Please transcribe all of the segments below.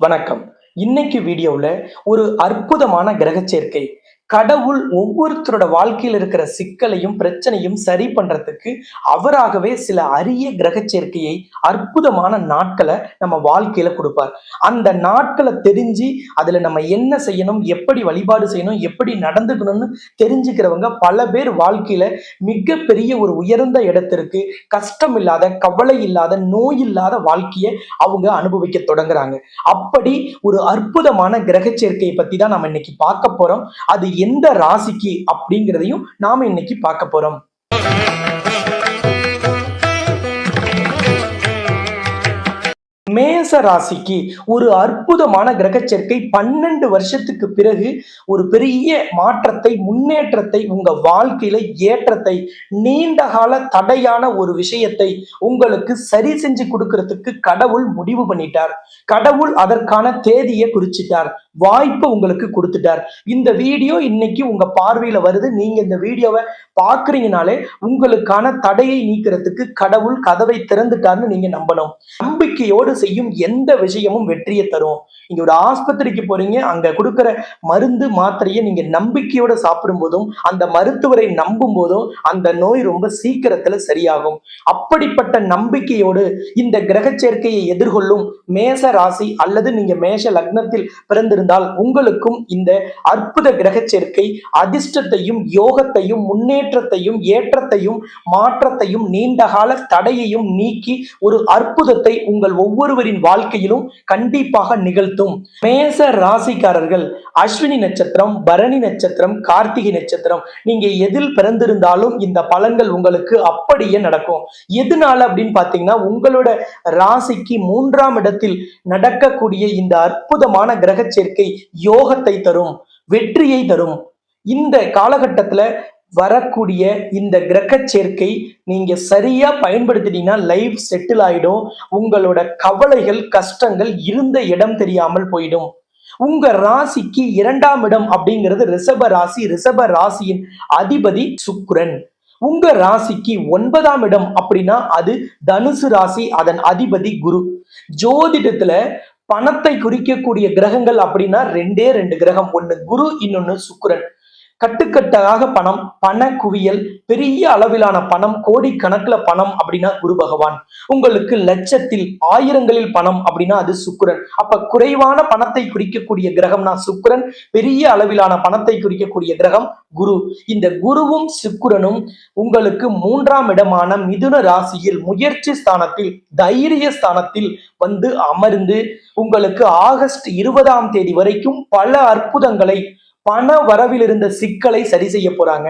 வணக்கம். இன்னைக்கு வீடியோவில் ஒரு அற்புதமான கிரக சேர்க்கை கடவுள் ஒவ்வொருத்தரோட வாழ்க்கையில் இருக்கிற சிக்கலையும் பிரச்சனையும் சரி பண்றதுக்கு அவராகவே சில அரிய கிரக சேர்க்கையை அற்புதமான நாட்களை நம்ம வாழ்க்கையில கொடுப்பார். அந்த நாட்களை தெரிஞ்சு அதுல நம்ம என்ன செய்யணும் எப்படி வழிபாடு செய்யணும் எப்படி நடந்துக்கணும்னு தெரிஞ்சுக்கிறவங்க பல பேர் வாழ்க்கையில மிகப்பெரிய ஒரு உயர்ந்த இடத்திற்கு கஷ்டம் இல்லாத கவலை இல்லாத நோய் இல்லாத வாழ்க்கையை அவங்க அனுபவிக்க தொடங்குறாங்க. அப்படி ஒரு அற்புதமான கிரக சேர்க்கையை பத்தி தான் நம்ம இன்னைக்கு பார்க்க போறோம். அது எந்த ராசிக்கு அப்படிங்கிறதையும் நாம இன்னைக்கு பார்க்க போறோம். மேச ராசிக்கு ஒரு அற்புதமான கிரக சேர்க்கை பன்னெண்டு வருஷத்துக்கு பிறகு ஒரு பெரிய மாற்றத்தை முன்னேற்றத்தை உங்க வாழ்க்கையில ஏற்றத்தை நீண்ட கால தடையான ஒரு விஷயத்தை உங்களுக்கு சரி செஞ்சு கொடுக்கறதுக்கு கடவுள் முடிவு பண்ணிட்டார். கடவுள் அதற்கான தேதியை குறிச்சிட்டார். வாய்ப்பை உங்களுக்கு கொடுத்துட்டார். இந்த வீடியோ இன்னைக்கு உங்க பார்வையில வருது. நீங்க இந்த வீடியோவை பாக்குறீங்கனாலே உங்களுக்கான தடையை நீக்கிறதுக்கு கடவுள் கதவை திறந்துட்டார்னு நீங்க நம்பணும். நம்பிக்கையோடு செய்யும் எந்த விஷயமும் வெற்றியை தரும். நீங்க ஒரு ஆஸ்பத்திரிக்கு போறீங்க. அங்க கொடுக்குற மருந்து மாத்திரையை நீங்க நம்பிக்கையோட சாப்பிடும் போதும் அந்த மருத்துவரை நம்பும் போதும் அந்த நோய் ரொம்ப சீக்கிரத்துல சரியாகும். அப்படிப்பட்ட நம்பிக்கையோடு இந்த கிரக சேர்க்கையை எதிர்கொள்ளும் மேச ராசி அல்லது நீங்க மேஷ லக்னத்தில் இருந்தால் உங்களுக்கும் இந்த அற்புத கிரக சேர்க்கை அதிர்ஷ்டத்தையும் யோகத்தையும் முன்னேற்றத்தையும் ஏற்றத்தையும் மாற்றத்தையும் நீண்டகால தடையையும் நீக்கி ஒரு அற்புதத்தை உங்கள் ஒவ்வொருவரின் வாழ்க்கையிலும் கண்டிப்பாக நிகழ்த்தும். மேச ராசிக்காரர்கள் அஸ்வினி நட்சத்திரம் பரணி நட்சத்திரம் கார்த்திகை நட்சத்திரம் நீங்க எதில் பிறந்திருந்தாலும் இந்த பலன்கள் உங்களுக்கு அப்படியே நடக்கும். எதனால அப்படின்னு பாத்தீங்கன்னா உங்களோட ராசிக்கு மூன்றாம் இடத்தில் நடக்கக்கூடிய இந்த அற்புதமான கிரக சேர்க்கை யோகத்தை தரும் வெற்றியை தரும். இந்த காலகட்டத்துல வரக்கூடிய இந்த கிரக சேர்க்கை நீங்க சரியா பயன்படுத்திட்டீங்கன்னா லைஃப் செட்டில் ஆயிடும். உங்களோட கவலைகள் கஷ்டங்கள் இருந்த இடம் தெரியாமல் போயிடும். உங்க ராசிக்கு இரண்டாம் இடம் அப்படிங்கிறது ரிஷப ராசி. ரிஷப ராசியின் அதிபதி சுக்ரன். உங்க ராசிக்கு ஒன்பதாம் இடம் அப்படின்னா அது தனுசு ராசி அதன் அதிபதி குரு. ஜோதிடத்துல பணத்தை குறிக்கக்கூடிய கிரகங்கள் அப்படின்னா ரெண்டே ரெண்டு கிரகம். ஒன்னு குரு இன்னொன்னு சுக்கிரன். கட்டுக்கட்டாக பணம் பண குவியல் பெரிய அளவிலான பணம் கோடி கணக்குல பணம் அப்படின்னா குரு பகவான். உங்களுக்கு லட்சத்தில் ஆயிரங்களில் பணம் அப்படின்னா அது சுக்கரன். அப்ப குறைவான பணத்தை குறிக்கக்கூடிய கிரகம்னா சுக்கரன் பெரிய அளவிலான பணத்தை குறிக்கக்கூடிய கிரகம் குரு. இந்த குருவும் சுக்குரனும் உங்களுக்கு மூன்றாம் இடமான மிதுன ராசியில் முயற்சி ஸ்தானத்தில் தைரிய ஸ்தானத்தில் வந்து அமர்ந்து உங்களுக்கு ஆகஸ்ட் இருபதாம் தேதி வரைக்கும் பல அற்புதங்களை பண வரவில் இருந்த சிக்கலை சரி செய்ய போறாங்க.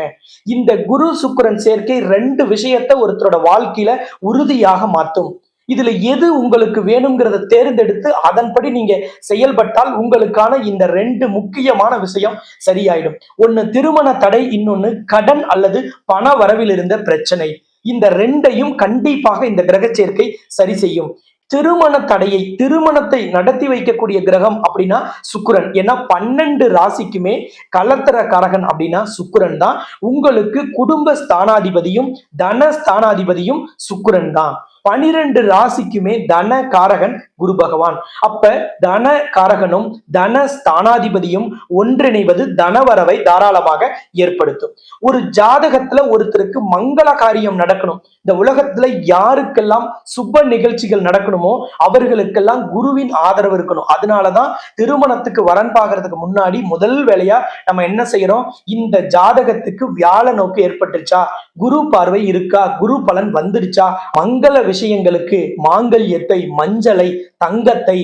இந்த குரு சுக்கிரன் சேர்க்கை ரெண்டு விஷயத்த ஒருத்தரோட வாழ்க்கையில உறுதியாக மாற்றும். இதுல எது உங்களுக்கு வேணுங்கிறத தேர்ந்தெடுத்து அதன்படி நீங்க செயல்பட்டால் உங்களுக்கான இந்த ரெண்டு முக்கியமான விஷயம் சரியாயிடும். ஒன்னு திருமண தடை இன்னொன்னு கடன் அல்லது பண வரவில் இருந்த பிரச்சனை. இந்த ரெண்டையும் கண்டிப்பாக இந்த கிரக சேர்க்கை சரி செய்யும். திருமண தடையை திருமணத்தை நடத்தி வைக்கக்கூடிய கிரகம் அப்படின்னா சுக்கரன். ஏன்னா பன்னெண்டு ராசிக்குமே கலத்தர கரகன் அப்படின்னா சுக்கரன் தான். உங்களுக்கு குடும்ப ஸ்தானாதிபதியும் தன ஸ்தானாதிபதியும் சுக்கரன் தான். பனிரெண்டு ராசிக்குமே தன காரகன் குரு பகவான். அப்ப தன காரகனும் தன ஸ்தானாதிபதியும் ஒன்றிணைவது தனவரவை தாராளமாக ஏற்படுத்தும். ஒரு ஜாதகத்துல ஒருத்தருக்கு மங்கள காரியம் நடக்கணும். இந்த உலகத்துல யாருக்கெல்லாம் சுப நிகழ்ச்சிகள் நடக்கணுமோ அவர்களுக்கெல்லாம் குருவின் ஆதரவு இருக்கணும். அதனாலதான் திருமணத்துக்கு வரன் பாக்குறதுக்கு முன்னாடி முதல் வேலையா நம்ம என்ன செய்யறோம்? இந்த ஜாதகத்துக்கு வியாழ நோக்கு ஏற்பட்டுச்சா குரு பார்வை இருக்கா? குரு பலன் வந்துடுச்சா? மங்கள விஷயங்களுக்கு மாங்கல்யத்தை மஞ்சளை தங்கத்தை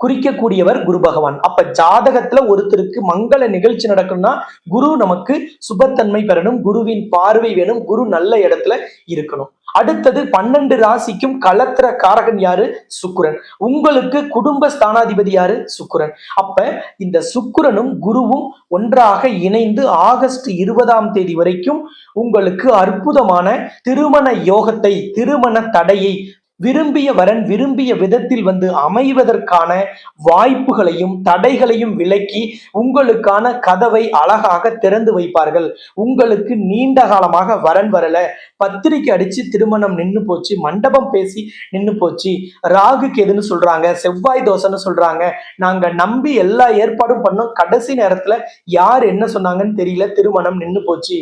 குறிக்கக்கூடியவர் குரு பகவான் அப்ப ஜாதகத்துல ஒருத்தருக்கு மங்கள நிகழ்ச்சி நடக்கணும்னா குரு நமக்கு சுபத்தன்மை பெறணும் குருவின் பார்வை வேணும் குரு நல்ல இடத்துல இருக்கணும். அடுத்தது பன்னெண்டு ராசிக்கும் கலத்திர காரகன் யாரு? சுக்குரன். உங்களுக்கு குடும்ப ஸ்தானாதிபதி யாரு? சுக்கிரன். அப்ப இந்த சுக்குரனும் குருவும் ஒன்றாக இணைந்து ஆகஸ்ட் இருபதாம் தேதி வரைக்கும் உங்களுக்கு அற்புதமான திருமண யோகத்தை திருமண தடையை விரும்பிய வரன் விரும்பிய விதத்தில் வந்து அமைவதற்கான வாய்ப்புகளையும் தடைகளையும் விலக்கி உங்களுக்கான கதவை அழகாக திறந்து வைப்பார்கள். உங்களுக்கு நீண்ட காலமாக வரன் வரல. பத்திரிக்கை அடிச்சு திருமணம் நின்று போச்சு மண்டபம் பேசி நின்று போச்சு. ராகு கேதுன்னு சொல்றாங்க செவ்வாய் தோசைன்னு சொல்றாங்க. நாங்க நம்பி எல்லா ஏற்பாடும் பண்ணோம். கடைசி நேரத்துல யார் என்ன சொன்னாங்கன்னு தெரியல. திருமணம் நின்று போச்சு.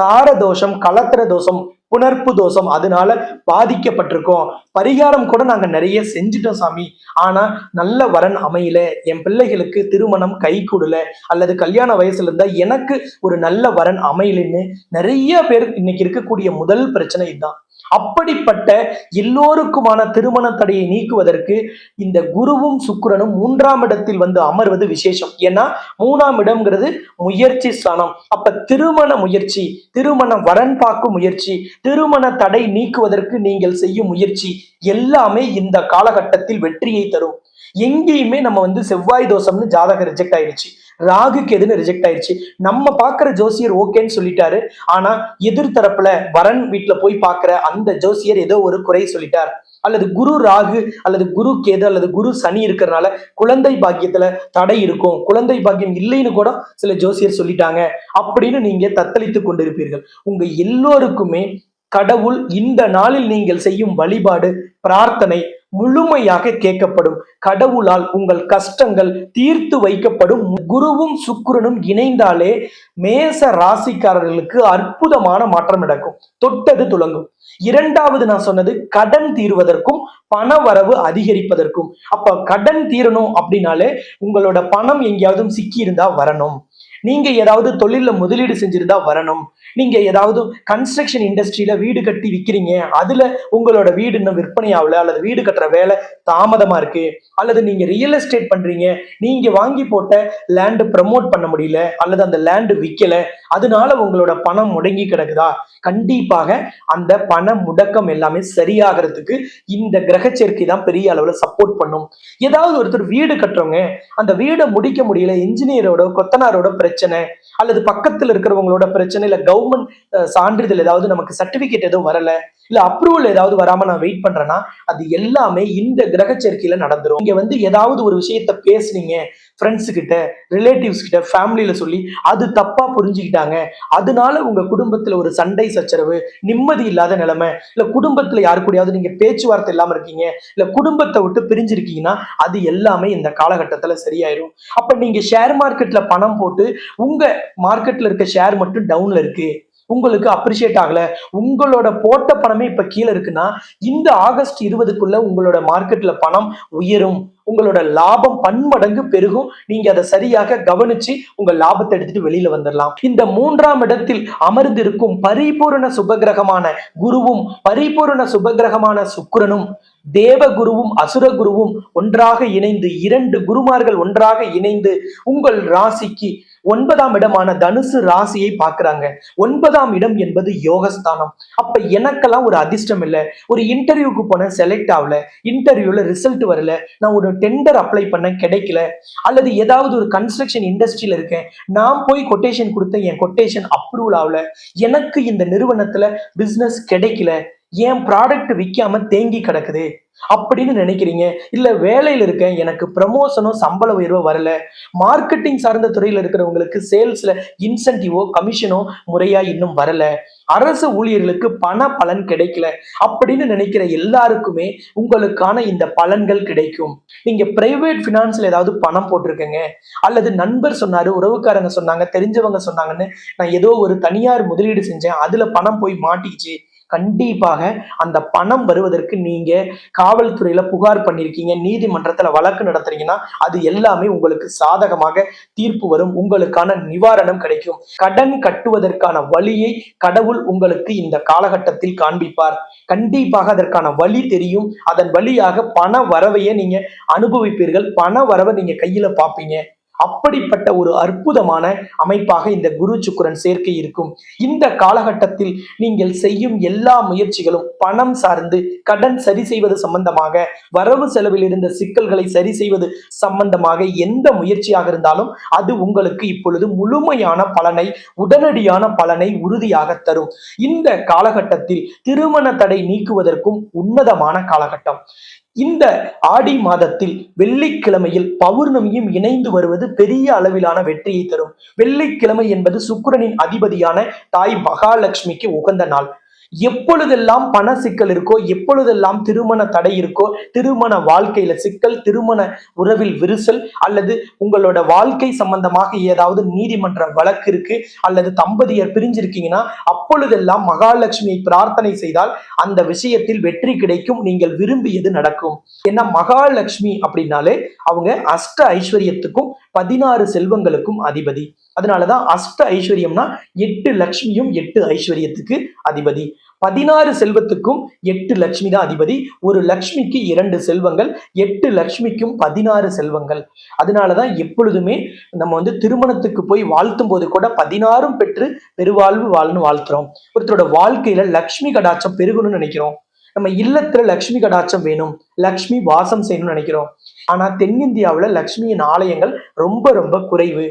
தார தோஷம் கலத்திர தோஷம் புணர்ப்பு தோஷம் அதனால பாதிக்கப்பட்டிருக்கோம். பரிகாரம் கூட நாங்க நிறைய செஞ்சுட்டோம் சாமி. ஆனா நல்ல வரன் அமையல. என் பிள்ளைகளுக்கு திருமணம் கை கூடல. அல்லது கல்யாண வயசுல இருந்தா எனக்கு ஒரு நல்ல வரன் அமையலன்னு நிறைய பேர் இன்னைக்கு இருக்கக்கூடிய முதல் பிரச்சனை இதுதான். அப்படிப்பட்ட எல்லோருக்குமான திருமண தடையை நீக்குவதற்கு இந்த குருவும் சுக்கிரனும் மூன்றாம் இடத்தில் வந்து அமர்வது விசேஷம். ஏன்னா மூணாம் இடம்ங்கிறது முயற்சி ஸ்தானம். அப்ப திருமண முயற்சி திருமண வரன் பார்க்கும் முயற்சி திருமண தடை நீக்குவதற்கு நீங்கள் செய்யும் முயற்சி எல்லாமே இந்த காலகட்டத்தில் வெற்றியை தரும். எங்கேயுமே நம்ம வந்து செவ்வாய் தோஷம்னு ஜாதகம் ரிஜெக்ட் ஆயிடுச்சு. ராகுக்கு எதுன்னு ரிஜெக்ட் ஆயிடுச்சு நம்ம பார்க்குற ஜோசியர் ஓகேன்னு சொல்லிட்டாரு. ஆனா எதிர்த்தரப்புல வரன் வீட்டுல போய் பார்க்குற அந்த ஜோசியர் ஏதோ ஒரு குறை சொல்லிட்டார். அல்லது குரு ராகு அல்லது குரு கேது அல்லது குரு சனி இருக்கிறனால குழந்தை பாக்கியத்துல தடை இருக்கும். குழந்தை பாக்கியம் இல்லைன்னு கூட சில ஜோசியர் சொல்லிட்டாங்க. அப்படின்னு நீங்க தத்தளித்து கொண்டிருப்பீர்கள். உங்க எல்லோருக்குமே கடவுள் இந்த நாளில் நீங்கள் செய்யும் வழிபாடு பிரார்த்தனை முழுமையாக கேட்கப்படும். கடவுளால் உங்கள் கஷ்டங்கள் தீர்த்து வைக்கப்படும். குருவும் சுக்கிரனும் இணைந்தாலே மேச ராசிக்காரர்களுக்கு அற்புதமான மாற்றம் நடக்கும். தொட்டது துலங்கும். இரண்டாவது நான் சொன்னது கடன் தீர்வதற்கும் பண வரவு அதிகரிப்பதற்கும். அப்ப கடன் தீரணும் அப்படின்னாலே உங்களோட பணம் எங்கேயாவது சிக்கி இருந்தா வரணும். நீங்க ஏதாவது தொழில்ல முதலீடு செஞ்சிருந்தா வரணும். நீங்க ஏதாவது கன்ஸ்ட்ரக்ஷன் இண்டஸ்ட்ரியில வீடு கட்டி விற்கிறீங்க அதுல உங்களோட வீடு இன்னும் விற்பனை ஆகல அல்லது வீடு கட்டுற வேலை தாமதமா இருக்கு அல்லது நீங்க ரியல் எஸ்டேட் பண்றீங்க. நீங்க வாங்கி போட்ட லேண்டு ப்ரமோட் பண்ண முடியல அல்லது அந்த லேண்டு விற்கல அதனால உங்களோட பணம் முடங்கி கிடக்குதா? கண்டிப்பாக அந்த பண முடக்கம் எல்லாமே சரியாகிறதுக்கு இந்த கிரக சேர்க்கை தான் பெரிய அளவுல சப்போர்ட் பண்ணும். ஏதாவது ஒருத்தர் வீடு கட்டுறவங்க அந்த வீடை முடிக்க முடியல இன்ஜினியரோட கொத்தனாரோட பிரச்சனை அல்லது பக்கத்துல இருக்கிறவங்களோட பிரச்சனை இல்ல கவர்மெண்ட் சான்றிதழ் ஏதாவது நமக்கு சர்டிபிகேட் எதுவும் வரல இல்ல அப்ரூவல் ஏதாவது வராம நான் வெயிட் பண்றேன்னா அது எல்லாமே இந்த கிரக சேர்க்கையில நடந்துரும். இங்க வந்து ஏதாவது ஒரு விஷயத்த பேசுனீங்க ஃப்ரெண்ட்ஸ் கிட்ட ரிலேட்டிவ்ஸ் கிட்ட ஃபேமிலியில சொல்லி அது தப்பா புரிஞ்சுக்கிட்டாங்க. அதனால உங்க குடும்பத்துல ஒரு சண்டை சச்சரவு நிம்மதி இல்லாத நிலைமை இல்ல குடும்பத்துல யாரு கூடயாவது நீங்க பேச்சுவார்த்தை இல்லாம இருக்கீங்க இல்ல குடும்பத்தை விட்டு பிரிஞ்சிருக்கீங்கன்னா அது எல்லாமே இந்த காலகட்டத்துல சரியாயிரும். அப்ப நீங்க ஷேர் மார்க்கெட்ல பணம் போட்டு உங்க மார்க்கெட்ல இருக்க ஷேர் மட்டும் டவுன்ல இருக்கு. உங்களுக்கு அப்ரிஷியேட் ஆகல. உங்களோட போட்ட பணமே இப்ப கீழே இருக்குன்னா இந்த ஆகஸ்ட் இருபதுக்குள்ள உங்களோட மார்க்கெட்ல பணம் உயரும். உங்களோட லாபம் பன்மடங்கு பெருகும். நீங்க அதை சரியாக கவனிச்சு உங்க லாபத்தை எடுத்துட்டு வெளியில வந்துடலாம் இந்த மூன்றாம் இடத்தில் அமர்ந்திருக்கும் பரிபூரண சுபகிரகமான குருவும் பரிபூரண சுபகிரகமான சுக்கிரனும் தேவகுருவும் அசுரகுருவும் ஒன்றாக இணைந்து இரண்டு குருமார்கள் ஒன்றாக இணைந்து உங்கள் ராசிக்கு ஒன்பதாம் இடமான தனுசு ராசியை பார்க்குறாங்க. ஒன்பதாம் இடம் என்பது யோகஸ்தானம். அப்ப எனக்கெல்லாம் ஒரு அதிர்ஷ்டம் இல்லை. ஒரு இன்டர்வியூக்கு போனேன் செலக்ட் ஆகல. இன்டர்வியூல ரிசல்ட் வரல. நான் ஒரு டெண்டர் அப்ளை பண்ண கிடைக்கல. அல்லது ஏதாவது ஒரு கன்ஸ்ட்ரக்ஷன் இண்டஸ்ட்ரியில இருக்கேன். நான் போய் கொட்டேஷன் கொடுத்த என் கொட்டேஷன் அப்ரூவல் ஆகல. எனக்கு இந்த நிறுவனத்துல பிசினஸ் கிடைக்கல. என் ப்ராடக்ட் விற்காம தேங்கி கிடக்குது அப்படின்னு நினைக்கிறீங்க? இல்ல வேலையில இருக்கேன் எனக்கு ப்ரமோஷனோ சம்பள உயர்வோ வரல. மார்க்கெட்டிங் சார்ந்த துறையில இருக்கிறவங்களுக்கு சேல்ஸ்ல இன்சென்டிவோ கமிஷனோ முறையா இன்னும் வரல. அரசு ஊழியர்களுக்கு பண பலன் கிடைக்கல அப்படின்னு நினைக்கிற எல்லாருக்குமே உங்களுக்கான இந்த பலன்கள் கிடைக்கும். நீங்க பிரைவேட் பினான்ஸ்ல ஏதாவது பணம் போட்டிருக்கீங்க அல்லது நண்பர் சொன்னாரு உறவுக்காரங்க சொன்னாங்க தெரிஞ்சவங்க சொன்னாங்கன்னு நான் ஏதோ ஒரு தனியார் முதலீடு செஞ்சேன் அதுல பணம் போய் மாட்டிச்சு கண்டிப்பாக அந்த பணம் வருவதற்கு நீங்க காவல்துறையில புகார் பண்ணிருக்கீங்க நீதிமன்றத்துல வழக்கு நடத்துறீங்கன்னா அது எல்லாமே உங்களுக்கு சாதகமாக தீர்ப்பு வரும். உங்களுக்கான நிவாரணம் கிடைக்கும். கடன் கட்டுவதற்கான வழியை கடவுள் உங்களுக்கு இந்த காலகட்டத்தில் காண்பிப்பார். கண்டிப்பாக அதற்கான வழி தெரியும். அதன் வழியாக பண வரவையை நீங்க அனுபவிப்பீர்கள். பண வரவை நீங்க கையில பார்ப்பீங்க. அப்படிப்பட்ட ஒரு அற்புதமான அமைப்பாக இந்த குரு சுக்கரன் சேர்க்கை இருக்கும். இந்த காலகட்டத்தில் நீங்கள் செய்யும் எல்லா முயற்சிகளும் பணம் சார்ந்து கடன் சரி செய்வது சம்பந்தமாக வரவு செலவில் இருந்த சிக்கல்களை சரி செய்வது சம்பந்தமாக எந்த முயற்சியாக இருந்தாலும் அது உங்களுக்கு இப்பொழுது முழுமையான பலனை உடனடியான பலனை உறுதியாக தரும். இந்த காலகட்டத்தில் திருமண தடை நீக்குவதற்கும் உன்னதமான காலகட்டம். இந்த ஆடி மாதத்தில் வெள்ளிக்கிழமையில் பௌர்ணமியும் இணைந்து வருவது பெரிய அளவிலான வெற்றியை தரும். வெள்ளிக்கிழமை என்பது சுக்கிரனின் அதிபதியான தாய் மகாலட்சுமிக்கு உகந்த நாள். எப்பொழுதெல்லாம் பண சிக்கல் இருக்கோ எப்பொழுதெல்லாம் திருமண தடை இருக்கோ திருமண வாழ்க்கையில சிக்கல் திருமண உறவில் விரிசல் அல்லது உங்களோட வாழ்க்கை சம்பந்தமாக ஏதாவது நீதிமன்ற வழக்கு இருக்கு அல்லது தம்பதியர் பிரிஞ்சிருக்கீங்கன்னா அப்பொழுதெல்லாம் மகாலட்சுமியை பிரார்த்தனை செய்தால் அந்த விஷயத்தில் வெற்றி கிடைக்கும் நீங்கள் விரும்பியது நடக்கும். ஏன்னா மகாலட்சுமி அப்படின்னாலே அவங்க அஷ்ட ஐஸ்வர்யத்துக்கும் பதினாறு செல்வங்களுக்கும் அதிபதி. அதனாலதான் அஷ்ட ஐஸ்வர்யம்னா எட்டு லட்சுமியும் எட்டு ஐஸ்வர்யத்துக்கு அதிபதி. பதினாறு செல்வத்துக்கும் எட்டு லட்சுமி தான் அதிபதி. ஒரு லட்சுமிக்கு இரண்டு செல்வங்கள் எட்டு லட்சுமிக்கும் பதினாறு செல்வங்கள். அதனால தான் எப்பொழுதுமே நம்ம வந்து திருமணத்துக்கு போய் வாழ்த்தும் போது கூட பதினாறும் பெற்று பெருவாழ்வு வாழ்னு வாழ்த்துறோம். ஒருத்தரோட வாழ்க்கையில லக்ஷ்மி கடாட்சம் பெருகணும்னு நினைக்கிறோம். நம்ம இல்லத்துல லக்ஷ்மி கடாட்சம் வேணும் லக்ஷ்மி வாசம் செய்யணும்னு நினைக்கிறோம். ஆனா தென்னிந்தியாவில் லக்ஷ்மியின் ஆலயங்கள் ரொம்ப ரொம்ப குறைவு.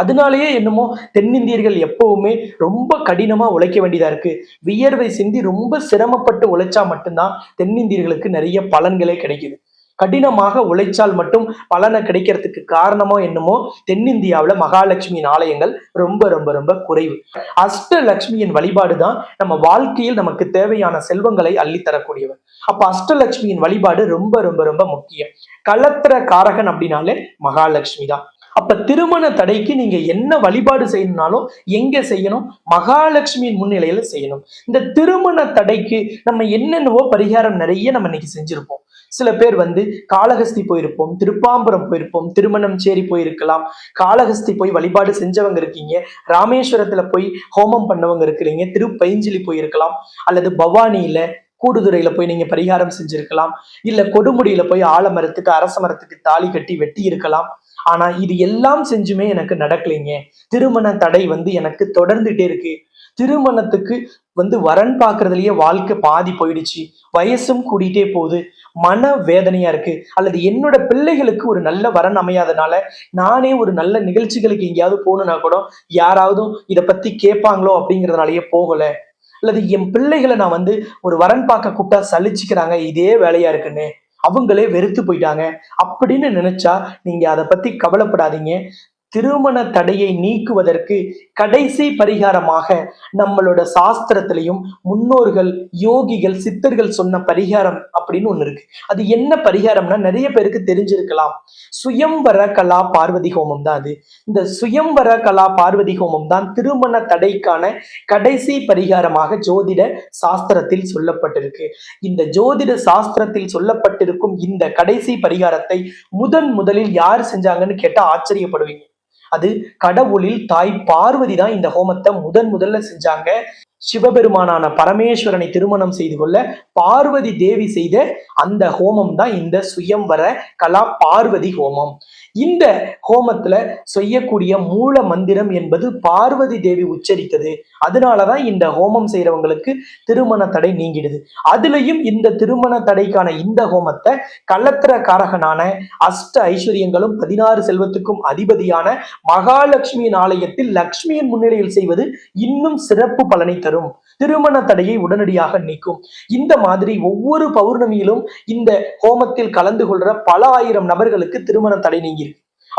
அதனாலேயே என்னமோ தென்னிந்தியர்கள் எப்பவுமே ரொம்ப கடினமா உழைக்க வேண்டியதா இருக்கு. வியர்வை சிந்தி ரொம்ப சிரமப்பட்டு உழைச்சா மட்டும்தான் தென்னிந்தியர்களுக்கு நிறைய பலன்களே கிடைக்குது. கடினமாக உழைச்சால் மட்டும் பலனை கிடைக்கிறதுக்கு காரணமோ என்னமோ தென்னிந்தியாவுல மகாலட்சுமியின் ஆலயங்கள் ரொம்ப ரொம்ப ரொம்ப குறைவு. அஷ்டலட்சுமியின் வழிபாடு தான் நம்ம வாழ்க்கையில் நமக்கு தேவையான செல்வங்களை அள்ளித்தரக்கூடியவர் அப்ப அஷ்டலட்சுமியின் வழிபாடு ரொம்ப ரொம்ப ரொம்ப முக்கியம். களத்திர காரகன் அப்படின்னாலே மகாலட்சுமி தான் அப்ப திருமண தடைக்கு நீங்க என்ன வழிபாடு செய்யணும்னாலும் எங்க செய்யணும்? மகாலட்சுமியின் முன்னிலையில செய்யணும். இந்த திருமண தடைக்கு நம்ம என்னென்னவோ பரிகாரம் நிறைய நம்ம இன்னைக்கு செஞ்சிருப்போம். சில பேர் வந்து காளஹஸ்தி போயிருப்போம் திருப்பாம்பரம் போயிருப்போம் திருமணம் சேரி போயிருக்கலாம். காளகஸ்தி போய் வழிபாடு செஞ்சவங்க இருக்கீங்க. ராமேஸ்வரத்துல போய் ஹோமம் பண்ணவங்க இருக்கிறீங்க. திருப்பைஞ்சிலி போயிருக்கலாம். அல்லது பவானியில கூடுதுறையில போய் நீங்க பரிகாரம் செஞ்சிருக்கலாம். இல்ல கொடுமுடியில போய் ஆலமரத்துக்கு அரச மரத்துக்கு தாலி கட்டி வெட்டி இருக்கலாம். ஆனா இது எல்லாம் செஞ்சுமே எனக்கு நடக்கலைங்க. திருமண தடை வந்து எனக்கு தொடர்ந்துட்டே இருக்கு. திருமணத்துக்கு வந்து வரன் பார்க்கறதுலயே வாழ்க்கை பாதி போயிடுச்சு. வயசும் கூடிட்டே போகுது. மன வேதனையா இருக்கு. அல்லது என்னோட பிள்ளைகளுக்கு ஒரு நல்ல வரன் அமையாதனால நானே ஒரு நல்ல நிகழ்ச்சிகளுக்கு எங்கேயாவது போகணும்னா கூட யாராவது இதை பத்தி கேட்பாங்களோ அப்படிங்கறதுனாலயே போகல. அல்லது என் பிள்ளைகளை நான் வந்து ஒரு வரன் பார்க்க கூப்பிட்டா சலிச்சுக்கிறாங்க. இதே வேலையா இருக்குன்னு. அவங்களே வெறுத்து போயிட்டாங்க. அப்படின்னு நினைச்சா நீங்க அதை பத்தி கவலைப்படாதீங்க. திருமண தடையை நீக்குவதற்கு கடைசி பரிகாரமாக நம்மளோட சாஸ்திரத்திலையும் முன்னோர்கள் யோகிகள் சித்தர்கள் சொன்ன பரிகாரம் அப்படின்னு ஒன்று இருக்கு. அது என்ன பரிகாரம்னா நிறைய பேருக்கு தெரிஞ்சிருக்கலாம். சுயம்பர கலா பார்வதி ஹோமம் தான் அது. இந்த சுயம்பர கலா பார்வதி ஹோமம் தான் திருமண தடைக்கான கடைசி பரிகாரமாக ஜோதிட சாஸ்திரத்தில் சொல்லப்பட்டிருக்கு. இந்த ஜோதிட சாஸ்திரத்தில் சொல்லப்பட்டிருக்கும் இந்த கடைசி பரிகாரத்தை முதன் முதலில் யார் செஞ்சாங்கன்னு கேட்டா ஆச்சரியப்படுவீங்க. அது கடவுளில் தாய் பார்வதி தான் இந்த ஹோமத்தை முதன் முதல்ல செஞ்சாங்க. சிவபெருமானான பரமேஸ்வரனை திருமணம் செய்து கொள்ள பார்வதி தேவி செய்த அந்த ஹோமம் தான் இந்த சுயம்வர கலா பார்வதி ஹோமம். இந்த ஹோமத்துல செய்யக்கூடிய மூல மந்திரம் என்பது பார்வதி தேவி உச்சரித்தது. அதனாலதான் இந்த ஹோமம் செய்யறவங்களுக்கு திருமண தடை நீங்கிடுது. அதுலயும் இந்த திருமண தடைக்கான இந்த ஹோமத்தை கள்ளத்திர காரகனான அஷ்ட ஐஸ்வர்யங்களும் பதினாறு செல்வத்துக்கும் அதிபதியான மகாலட்சுமியின் ஆலயத்தில் லக்ஷ்மியின் முன்னிலையில் செய்வது இன்னும் சிறப்பு பலனை தரும். திருமண தடையை உடனடியாக நீக்கும். இந்த மாதிரி ஒவ்வொரு பௌர்ணமியிலும் இந்த ஹோமத்தில் கலந்து கொள்ற பல ஆயிரம் நபர்களுக்கு திருமண தடை நீங்கி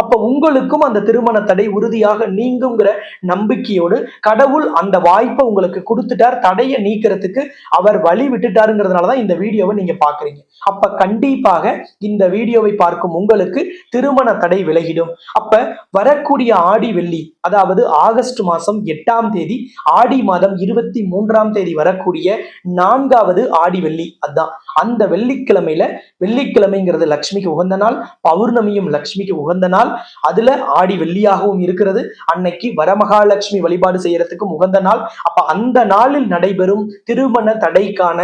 அப்ப உங்களுக்கும் அந்த திருமண தடை உறுதியாக நீங்குங்கிற நம்பிக்கையோடு கடவுள் அந்த வாய்ப்பை உங்களுக்கு கொடுத்துட்டார் தடையை நீக்கிறதுக்கு அவர் வழி விட்டுட்டாருங்கிறதுனாலதான் இந்த வீடியோவை நீங்க பாக்குறீங்க. அப்ப கண்டிப்பாக இந்த வீடியோவை பார்க்கும் உங்களுக்கு திருமண தடை விலகிடும். அப்ப வரக்கூடிய ஆடி வெள்ளி அதாவது ஆகஸ்ட் மாசம் எட்டாம் தேதி ஆடி மாதம் இருபத்தி மூன்றாம் தேதி வரக்கூடிய நான்காவது ஆடி வெள்ளி அதான். அந்த வெள்ளிக்கிழமையில வெள்ளிக்கிழமைங்கிறது லக்ஷ்மிக்கு உகந்த நாள் பௌர்ணமியும் லக்ஷ்மிக்கு உகந்த நாள். அதுல ஆடி வெள்ளியாகவும் இருக்கிறது. அன்னைக்கு வரமகாலட்சுமி வழிபாடு செய்யறதுக்கும் உகந்த நாள். அப்ப அந்த நாளில் நடைபெறும் திருமண தடைக்கான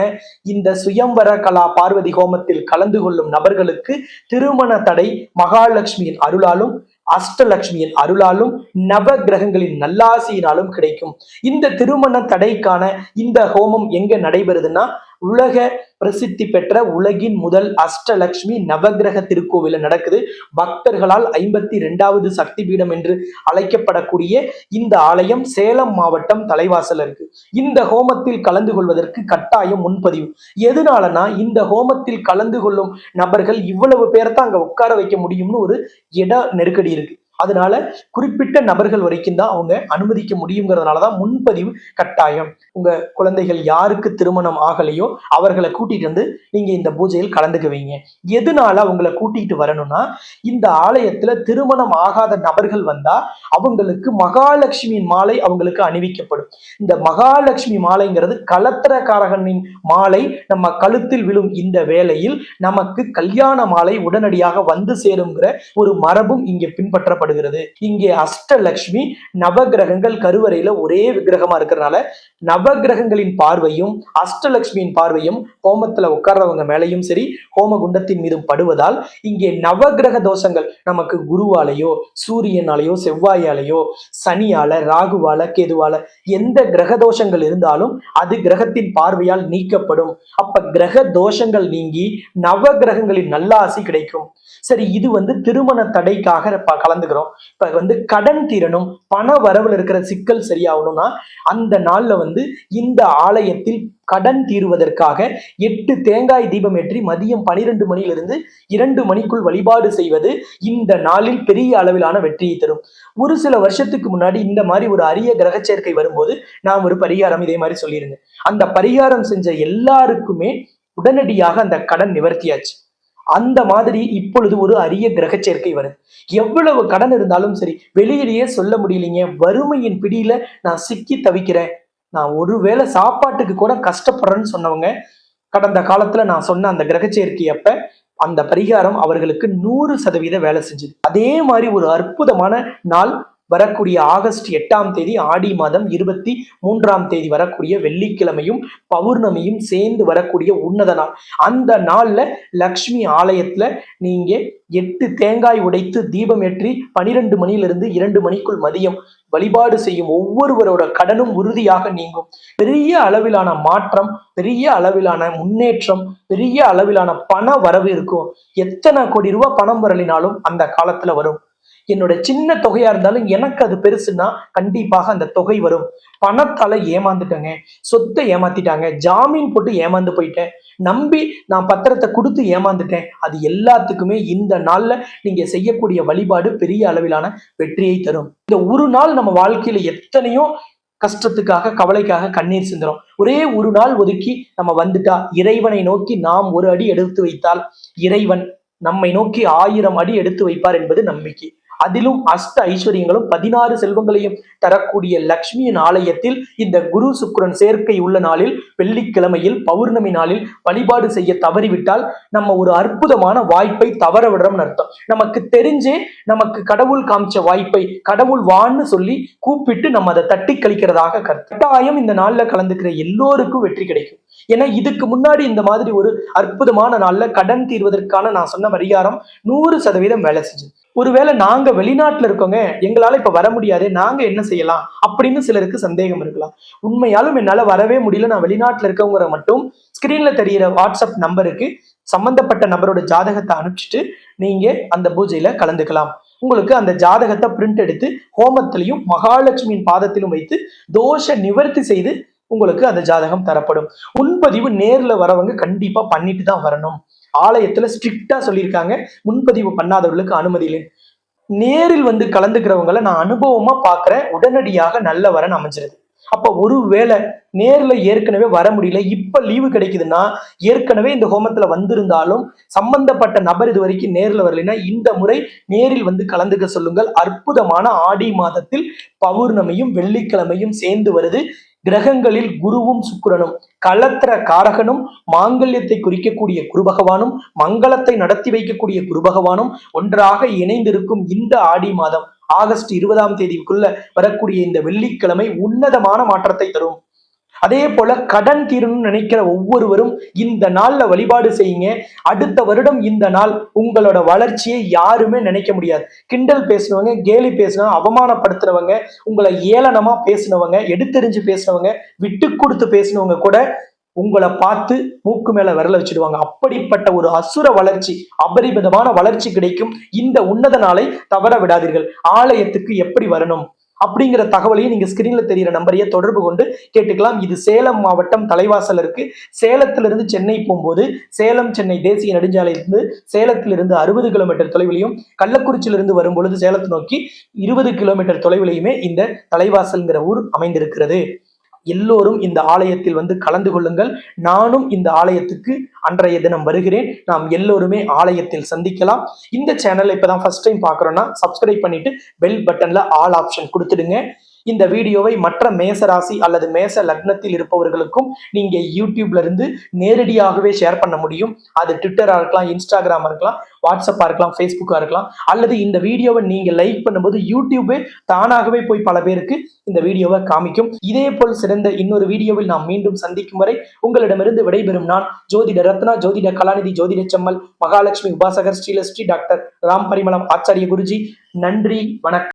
இந்த சுயம்வர கலா பார்வதி ஹோமத்தில் கலந்து கொள்ளும் நபர்களுக்கு திருமண தடை மகாலட்சுமியின் அருளாலும் அஷ்டலட்சுமியின் அருளாலும் நவ கிரகங்களின் நல்லாசியினாலும் கிடைக்கும். இந்த திருமண தடைக்கான இந்த ஹோமம் எங்க நடைபெறுதுன்னா உலக பிரசித்தி பெற்ற உலகின் முதல் அஷ்டலக்ஷ்மி நவகிரக திருக்கோவில நடக்குது. பக்தர்களால் ஐம்பத்தி ரெண்டாவது சக்தி பீடம் என்று அழைக்கப்படக்கூடிய இந்த ஆலயம் சேலம் மாவட்டம் தலைவாசல் இருக்கு. இந்த ஹோமத்தில் கலந்து கொள்வதற்கு கட்டாயம் முன்பதிவு. எதனாலனா இந்த ஹோமத்தில் கலந்து கொள்ளும் நபர்கள் இவ்வளவு பேரை தான் அங்க உட்கார வைக்க முடியும்னு ஒரு இட நெருக்கடி இருக்கு. அதனால குறிப்பிட்ட நபர்கள் வரைக்கும் தான் அவங்க அனுமதிக்க முடியுங்கிறதுனால தான் முன்பதிவு கட்டாயம். உங்க குழந்தைகள் யாருக்கு திருமணம் ஆகலையோ அவர்களை கூட்டிட்டு வந்து நீங்க இந்த பூஜையில் கலந்துக்க வைங்க. எதனால அவங்கள கூட்டிட்டு வரணும்னா இந்த ஆலயத்துல திருமணம் ஆகாத நபர்கள் வந்தா அவங்களுக்கு மகாலட்சுமியின் மாலை அவங்களுக்கு அணிவிக்கப்படும். இந்த மகாலட்சுமி மாலைங்கிறது கலத்திரக்காரகனின் மாலை. நம்ம கழுத்தில் விழும் இந்த வேளையில் நமக்கு கல்யாண மாலை உடனடியாக வந்து சேருங்கிற ஒரு மரபும் இங்கே பின்பற்றப்படுகிறது இங்கே அஷ்டலக்ஷ்மி நவகிரகங்கள் கருவறையில ஒரே விக்கிரகமா இருக்கிறதுனால நவகிரகங்களின் பார்வையும் அஷ்டலக்ஷ்மியின் பார்வையும் ஹோமத்துல உட்கார்றவங்க மேலையும் சரி ஹோம குண்டத்தின் மீதும் படுவதால் இங்கே நவகிரக தோஷங்கள் நமக்கு குருவாலேயோ சூரியனாலேயோ செவ்வாயாலேயோ சனியால ராகுவால கேதுவால எந்த கிரக தோஷங்கள் இருந்தாலும் அது கிரகத்தின் பார்வையால் நீக்கப்படும். அப்ப கிரக தோஷங்கள் நீங்கி நவ கிரகங்களின் நல்லாசி கிடைக்கும். சரி இது வந்து திருமண தடைக்காக இப்ப இருக்கிறோம் இப்ப வந்து கடன் தீரணும் பண வரவுல இருக்கிற சிக்கல் சரியாகணும்னா அந்த நாள்ல வந்து இந்த ஆலயத்தில் கடன் தீர்வதற்காக எட்டு தேங்காய் தீபம் ஏற்றி மதியம் பனிரெண்டு மணியிலிருந்து இரண்டு மணிக்குள் வழிபாடு செய்வது இந்த நாளில் பெரிய அளவிலான வெற்றியை தரும். ஒரு சில வருஷத்துக்கு முன்னாடி இந்த மாதிரி ஒரு அரிய கிரக சேர்க்கை வரும்போது நான் ஒரு பரிகாரம் இதே மாதிரி சொல்லியிருந்தேன். அந்த பரிகாரம் செஞ்ச எல்லாருக்குமே உடனடியாக அந்த கடன் நிவர்த்தியாச்சு. அந்த மாதிரி இப்பொழுது ஒரு அரிய கிரக சேர்க்கை வருது. எவ்வளவு கடன் இருந்தாலும் சரி வெளியிலேயே சொல்ல முடியலைங்க. வறுமையின் பிடியில நான் சிக்கி தவிக்கிறேன். நான் ஒருவேளை சாப்பாட்டுக்கு கூட கஷ்டப்படுறேன்னு சொன்னவங்க கடந்த காலத்துல நான் சொன்ன அந்த கிரக சேர்க்கை அப்ப அந்த பரிகாரம் அவர்களுக்கு நூறு சதவீத வேலை செஞ்சது. அதே மாதிரி ஒரு அற்புதமான நாள் வரக்கூடிய ஆகஸ்ட் எட்டாம் தேதி ஆடி மாதம் இருபத்தி மூன்றாம் தேதி வரக்கூடிய வெள்ளிக்கிழமையும் பௌர்ணமியும் சேர்ந்து வரக்கூடிய உன்னத நாள். அந்த நாள்ல லக்ஷ்மி ஆலயத்துல நீங்க எட்டு தேங்காய் உடைத்து தீபம் ஏற்றி பனிரெண்டு மணியிலிருந்து இரண்டு மணிக்குள் மதியம் வழிபாடு செய்யும் ஒவ்வொருவரோட கடனும் உறுதியாக நீங்கும். பெரிய அளவிலான மாற்றம் பெரிய அளவிலான முன்னேற்றம் பெரிய அளவிலான பண வரவு இருக்கும். எத்தனை கோடி ரூபாய் பணம் வரலினாலும் அந்த காலத்துல வரும். என்னோட சின்ன தொகையா இருந்தாலும் எனக்கு அது பெருசுன்னா கண்டிப்பாக அந்த தொகை வரும். பணத்தால ஏமாந்துட்டேங்க. சொத்தை ஏமாத்திட்டாங்க. ஜாமீன் போட்டு ஏமாந்து போயிட்டேன். நம்பி நான் பத்திரத்தை கொடுத்து ஏமாந்துட்டேன். அது எல்லாத்துக்குமே இந்த நாள்ல நீங்க செய்யக்கூடிய வழிபாடு பெரிய அளவிலான வெற்றியை தரும். இந்த ஒரு நாள் நம்ம வாழ்க்கையில எத்தனையோ கஷ்டத்துக்காக கவலைக்காக கண்ணீர் சிந்துறோம். ஒரே ஒரு நாள் ஒதுக்கி நம்ம வந்துட்டா இறைவனை நோக்கி நாம் ஒரு அடி எடுத்து வைத்தால் இறைவன் நம்மை நோக்கி ஆயிரம் அடி எடுத்து வைப்பார் என்பது நம்பிக்கை. அதிலும் அஷ்ட ஐஸ்வர்யங்களும் பதினாறு செல்வங்களையும் தரக்கூடிய லக்ஷ்மியின் ஆலயத்தில் இந்த குரு சுக்கிரன் சேர்க்கை உள்ள நாளில் வெள்ளிக்கிழமையில் பௌர்ணமி நாளில் வழிபாடு செய்ய தவறிவிட்டால் நம்ம ஒரு அற்புதமான வாய்ப்பை தவற விடுறோம்னு அர்த்தம். நமக்கு தெரிஞ்சே நமக்கு கடவுள் காமிச்ச வாய்ப்பை கடவுள் வான்னு சொல்லி கூப்பிட்டு நம்ம அதை தட்டி கழிக்கிறதாக கட்டாயம் இந்த நாள்ல கலந்துக்கிற எல்லோருக்கும் வெற்றி கிடைக்கும். ஏன்னா இதுக்கு முன்னாடி இந்த மாதிரி ஒரு அற்புதமான நாள்ல கடன் தீர்வதற்கான நான் சொன்ன பரிகாரம் நூறு சதவீதம் வேலை செஞ்சது. ஒருவேளை நாங்க வெளிநாட்டுல இருக்கோங்க எங்களால இப்ப வர முடியாது நாங்க என்ன செய்யலாம்? அப்படின்னு சிலருக்கு சந்தேகம் இருக்கலாம். உண்மையாலும் என்னால வரவே முடியல. நான் வெளிநாட்டுல இருக்கவங்கிற மட்டும் ஸ்கிரீன்ல தெரியிற வாட்ஸ்அப் நம்பருக்கு சம்பந்தப்பட்ட நபரோட ஜாதகத்தை அனுப்பிச்சிட்டு நீங்க அந்த பூஜையில கலந்துக்கலாம். உங்களுக்கு அந்த ஜாதகத்தை பிரிண்ட் எடுத்து ஹோமத்திலையும் மகாலட்சுமியின் பாதத்திலும் வைத்து தோஷ நிவர்த்தி செய்து உங்களுக்கு அந்த ஜாதகம் தரப்படும். முன்பதிவு நேர்ல வரவங்க கண்டிப்பா பண்ணிட்டு தான் வரணும். ஆலயத்துல ஸ்ட்ரிக்டா சொல்லியிருக்காங்க. முன்பதிவு பண்ணாதவர்களுக்கு அனுமதி இல்லை நேரில் வந்து கலந்துக்கிறவங்களை நான் அனுபவமா பாக்குறேன். உடனடியாக நல்ல வரன் அமைஞ்சிருது. அப்ப ஒருவேளை நேர்ல ஏற்கனவே வர முடியல. இப்ப லீவு கிடைக்குதுன்னா ஏற்கனவே இந்த ஹோமத்துல வந்திருந்தாலும் சம்பந்தப்பட்ட நபர் இது வரைக்கும் நேர்ல வரலைன்னா இந்த முறை நேரில் வந்து கலந்துக்க சொல்லுங்கள். அற்புதமான ஆடி மாதத்தில் பௌர்ணமியும் வெள்ளிக்கிழமையும் சேர்ந்து வருது. கிரகங்களில் குருவும் சுக்கிரனும் களத்திர காரகனும் மாங்கல்யத்தை குறிக்கக்கூடிய குரு பகவானும் மங்களத்தை நடத்தி வைக்கக்கூடிய குரு பகவானும் ஒன்றாக இணைந்திருக்கும் இந்த ஆடி மாதம் ஆகஸ்ட் இருபதாம் தேதிக்குள்ள வரக்கூடிய இந்த வெள்ளிக்கிழமை உன்னதமான மாற்றத்தை தரும். அதே போல கடன் தீரணும்னு நினைக்கிற ஒவ்வொருவரும் இந்த நாள்ல வழிபாடு செய்யுங்க. அடுத்த வருடம் இந்த நாள் உங்களோட வளர்ச்சியை யாருமே நினைக்க முடியாது. கிண்டல் பேசினவங்க கேலி பேசினவங்க அவமானப்படுத்துறவங்க உங்களை ஏளனமா பேசினவங்க எடுத்தெறிஞ்சு பேசினவங்க விட்டு கொடுத்து பேசினவங்க கூட உங்களை பார்த்து மூக்கு மேல விரல வச்சிடுவாங்க. அப்படிப்பட்ட ஒரு அசுர வளர்ச்சி அபரிமிதமான வளர்ச்சி கிடைக்கும். இந்த உன்னத நாளை தவற விடாதீர்கள். ஆலயத்துக்கு எப்படி வரணும்? அப்படிங்கிற தகவலையும் நீங்க ஸ்கிரீன்ல தெரியிற நம்பரையே தொடர்பு கொண்டு கேட்டுக்கலாம். இது சேலம் மாவட்டம் தலைவாசல் இருக்கு. சேலத்திலிருந்து சென்னை போகும்போது சேலம் சென்னை தேசிய நெடுஞ்சாலையிலிருந்து சேலத்திலிருந்து அறுபது கிலோமீட்டர் தொலைவிலையும் கள்ளக்குறிச்சியிலிருந்து வரும்பொழுது சேலத்தை நோக்கி இருபது கிலோமீட்டர் தொலைவிலையுமே இந்த தலைவாசல்ங்கிற ஊர் அமைந்திருக்கிறது. எல்லோரும் இந்த ஆலயத்தில் வந்து கலந்து கொள்ளுங்கள். நானும் இந்த ஆலயத்துக்கு அன்றைய தினம் வருகிறேன். நாம் எல்லோருமே ஆலயத்தில் சந்திக்கலாம். இந்த சேனலை இப்பதான் ஃபர்ஸ்ட் டைம் பார்க்குறோன்னா சப்ஸ்கிரைப் பண்ணிட்டு பெல் பட்டன்ல ஆல் ஆப்ஷன் கொடுத்துடுங்க. இந்த வீடியோவை மற்ற மேச ராசி அல்லது மேச லக்னத்தில் இருப்பவர்களுக்கும் நீங்க யூடியூப்ல இருந்து நேரடியாகவே ஷேர் பண்ண முடியும். அது ட்விட்டரா இருக்கலாம் இன்ஸ்டாகிராமா இருக்கலாம் வாட்ஸ்அப்பா இருக்கலாம் ஃபேஸ்புக்கா இருக்கலாம். அல்லது இந்த வீடியோவை நீங்க லைக் பண்ணும்போது யூடியூபே தானாகவே போய் பல பேருக்கு இந்த வீடியோவை காமிக்கும். இதே போல் சிறந்த இன்னொரு வீடியோவில் நாம் மீண்டும் சந்திக்கும் வரை உங்களிடமிருந்து விடைபெறும் நான் ஜோதிட ரத்னா ஜோதிட கலாநிதி ஜோதிட செம்மல் மகாலட்சுமி உபாசகர் ஸ்ரீலஸ்ரீ டாக்டர் ராம் பரிமளம் ஆச்சாரிய குருஜி. நன்றி வணக்கம்.